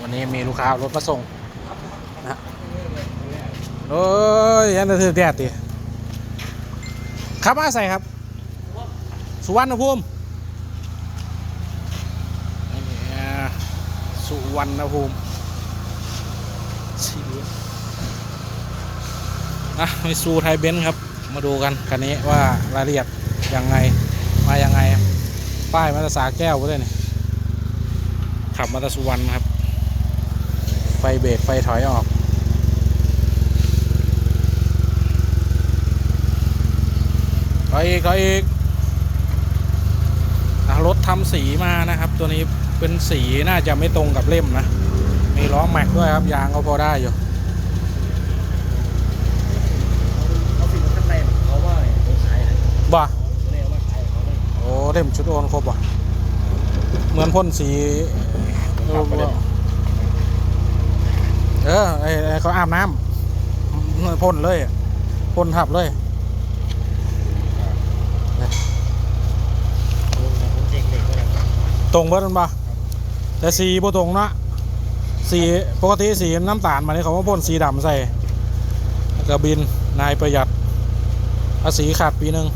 วันนี้มีลูกค้ารถมาส่งนะโอ้ยยันจะถือแดดดิขับมาใส่ครับ สุวรรณภูมินี่สุวรรณภูมิชีวิตอะไปสู่ไทยเบนซ์ครับ มาดูกันคันนี้ว่ารายละเอียดยังไง มายังไง ป้ายมาตราสาแก้วก็ได้นี่ขับมาตรสุวรรณครับ ไฟเบรกไฟถอยออกถอยอีกถอยอีกอะรถทำสีมานะครับ ตัวนี้เป็นสีน่าจะไม่ตรงกับเล่มนะ มีล้อแม็กด้วยครับ ยางก็พอได้อยู่เขาสิมันข้างในเขาว่าไงเขาขายอะไรบ่เนี่ยเอามาขายเขาเลยโอ้เล่มชุดโอนครบว่ะเหมือนพ่นสี เออไอ้เขาอาบน้ำพ่นเลยพ่นทับเลยผมเด็กเด็กก็ได้ตรงเบิดมันปะแต่สีบ่ตรงนะสีปกติสีน้ำตาลมาเนี่เขาพ่นสีดำใส่แล้วก็บินนายประหยัดอาสีขาดปีหนึ่ง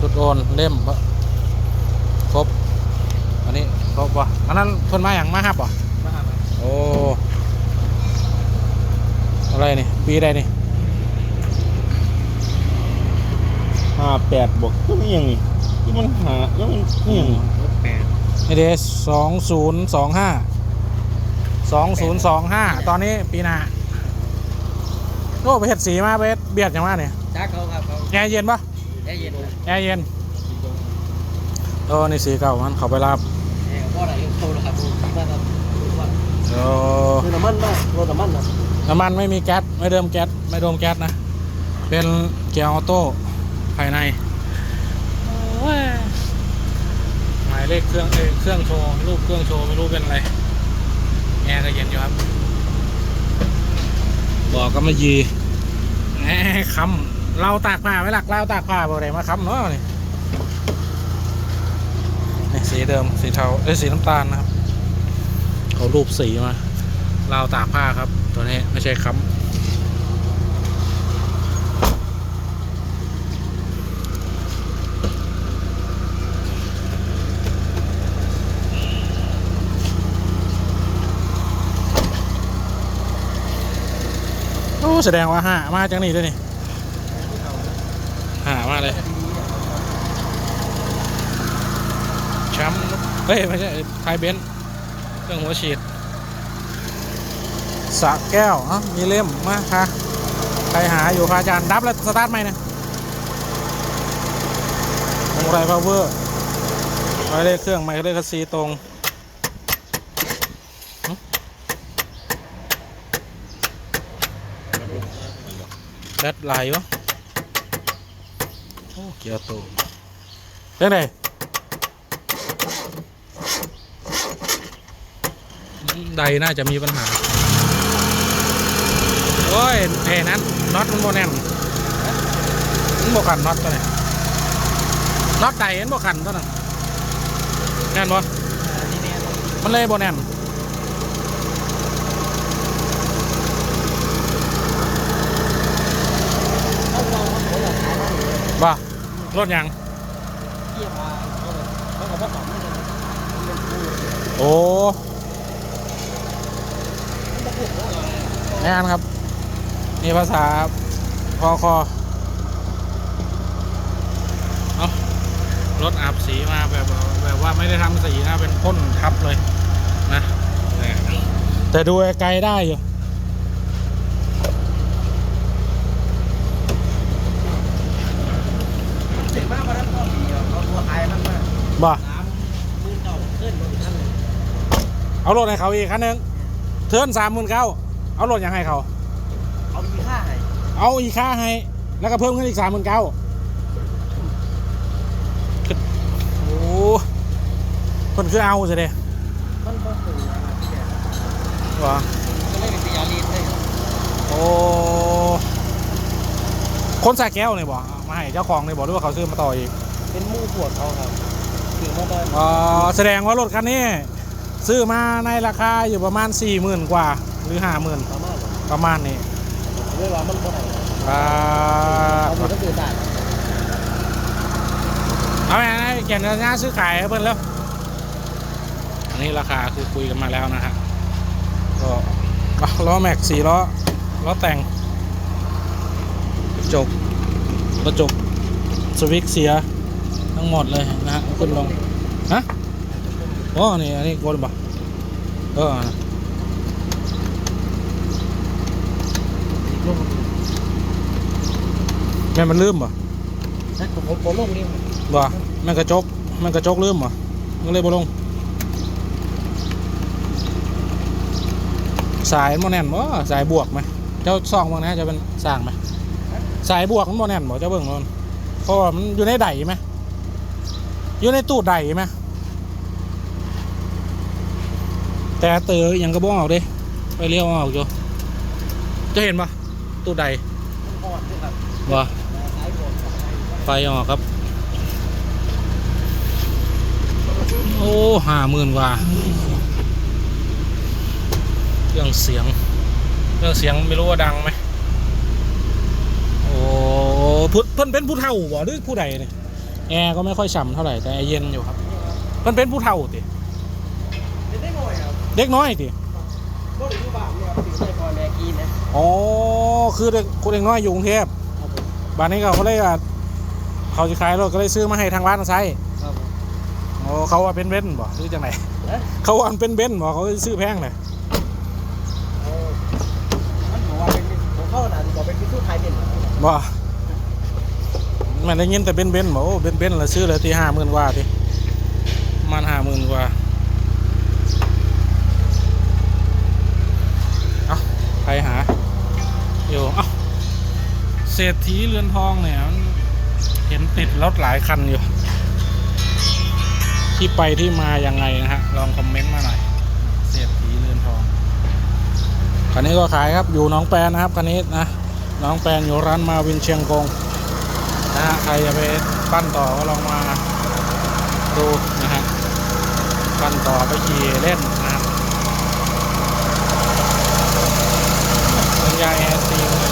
ตุดโอนเล่มบ่ครบ อันนี้ครบป่ะอันนั้นเพิ่นมาอย่างมาฮับป่ะมาหามาโอ้อะไรนี่ปีใดนี่ห้าแปดบวกก็ไม่ยังนี่ที่มันหาแล้วมันนี่ยังนี่รถแปดนี่เดสองศูนย์สองห้าสองศูนย์สองห้าตอนนี้ปีหน้าโอ้ไปเห็ดสีมาไปเฮ็ดเบียดอย่างว่าเนี่ยจ้าเขาครับเขาแอร์เย็นปะแอร์เย็นนะแอร์เย็นโอ้นี่สีเก่ามันเขาไปรับ แอร์ก็อะไรเขาหรอกครับผมคิดว่าครับว่าโอ้คือน้ำมันมากรถน้ำมันนะน้ำมันไม่มีแก๊สไม่เดิมแก๊สไม่โดมแก๊สนะ เป็นเกียร์ออโต้ภายในโอ้ยหมายเลขเครื่องเอยเครื่องโชว์รูปเครื่องโชว์ไม่รู้เป็นอะไรแอร์ก็เย็นอยู่ครับ บอกก็มายีแหมคำเราตากผ้าไว้หลักเราตากผ้าบ่ได้มาคำเนาะนี่นี่ สีเดิมสีเทาเอ้ยสีน้ำตาลนะครับเอารูปสีมาเราตากผ้าครับ ตัวนี้ไม่ใช่คำโอ้แสดงว่าห้ามาจากนี่ด้วยนี่ห้ามาเลย แชมป์เฮ้ย ไม่ใช่ไทยเบนซ์เครื่องหัวฉีดสระแก้วอะมีเล่มมาค่ะใครหาอยู่ค่ะอาจารย์ดับแล้วสตาร์ทไหมนะวงไรพาวเวอร์ไว้เลขเครื่องไมค์เลขคัสซีตรงหึแบตไหลวะโอ้เกียร์โตเรื่องไหน ใดน่าจะมีปัญหา โอ้ยเอ้นั้นน็อตมันโบแน่นมันโบขันน็อตตัวนี้น็อตใดมันโบขันตัวนั้นแน่นบ่นี่เนี่ยมันเลยโบแน่นเขาเราเขาอยากขายได้เลยบ่รถยังเทียบมาเขาเลยเขาบอกว่าของมันเลยมันเป็นคู่โอ้ มันเป็นคู่ของเราเลยแน่นครับนี่ภาษาพอคอเอารถอาบสีมาแบบแบบว่าไม่ได้ทำสีนะ เป็นพ่นทับเลยนะ แต่ดูไกลๆได้อยู่เด็กมากกว่านั้นก็มีเขาตัวขายมันมากบ่สามหมื่นเก้าขึ้นรถอีกท่านหนึ่งเอารถให้เขาอีกคันหนึง เทิร์นสามหมื่นเก้าเอารถยังให้เขา เอาอีกค่าให้เอาอีกค่าให้ แล้วก็เพิ่มขึ้นอีกสามหมื่นเก้าโอ้คนคือเอาสิเด้มันก็ถึงนะครับที่แกวะก็เลยเป็นปิยาลีนเลยโอ้คนใส่แก้วเนี่ยบอกมาให้เจ้าของเนี่ยบอกด้วยว่าเขาซื้อมาต่ออีกเป็นหมู่ขวดเขาครับโคือว่าได้อ๋อแสดงว่ารถคันนี้ ซื้อมาในราคาอยู่ประมาณ4 0,000กว่า หรือ50,000ประมาณประมาณนี้เวลามันบ่ได้อ่าเอามันก็คือได้เอาไงนะเขียนสัญญาซื้อขายให้เพิ่นแล้วอันนี้ราคาคือคุยกันมาแล้วนะฮะก็อะล้อแม็กสี่ล้อล้อแต่งกระจกกระจกสวิกเสียทั้งหมดเลยนะฮะขึ้นลงฮะ อ๋อนี่อันนี้กนบ่เออแม่มันลืมบ่ะผมผมลงนี่บ่แม่กระจกแม่กระจกลืมบ่มันเลยบ่ลง สายมันแน่นบ่สายบวกไหมเจ้าซ่องบางนะจะเป็นสร้างไหมสายบวกมันบ่แน่นบ่เจ้าเบิ่งมันเพราะมันอยู่ในไดไหมอยู่ในตู้ไดไหม แต่เตอยังกระบอกเอาเด้ไปเลี้ยวเอาออกอยู่จะเห็นปะตู้ไดอ่อนด้วยครับบ่สายบวกไฟออกครับ โอ้ห้าหมื่นกว่าเครื่องเสียงเครื่องเสียงไม่รู้ว่าดังไหมโอ้พุเพิ่นเป็นผู้เฒ่าบ่หรือผู้ใดเนี่ยแอร์ก็ไม่ค่อยฉ่ำเท่าไหร่แต่แอร์เย็นอยู่ครับเพิ่นเป็นผู้เฒ่าติ จะได้หน่อยครับ เด็กน้อยติบ่ได้อยู่บ้านเนี่ยติดได้พอแม่กินนะอ๋อคือเด็กคนเด็กน้อยอยู่กรุงเทพครับผมบ้านนี้เขาก็เลยว่าเขาจะขายรถก็เลยซื้อมาให้ทางร้านใช้ครับผมโอ้เขาว่าเป็นเบนซ์บ่หรือจังไหนเอ๊ะ เขาว่ามันเป็นเบนซ์บ่เขาเลยซื้อแพงเลยเอามันบอกว่าเป็นผมเข้าหนาบอกเป็นพิสูจน์ไทยเป็นบ่มันได้ยินแต่เป็นเบนซ์บ่โอ้เป็นเบนซ์ละซื้อเลยที่ห้าหมื่นกว่าที เศรษฐีเรือนทองเนี่ยเห็นติดรถหลายคันอยู่ ที่ไปที่มายังไงนะฮะ ลองคอมเมนต์มาหน่อยเศรษฐีเรือนทองคันนี้ก็ขายครับอยู่น้องแปนนะครับคันนี้นะน้องแปนอยู่ร้านมาวินเชียงกงนะฮะใครจะไปปั้นต่อก็ลองมาดูนะฮะปั้นต่อไปขี่เล่นนะครับใหญ่าแอร์ซี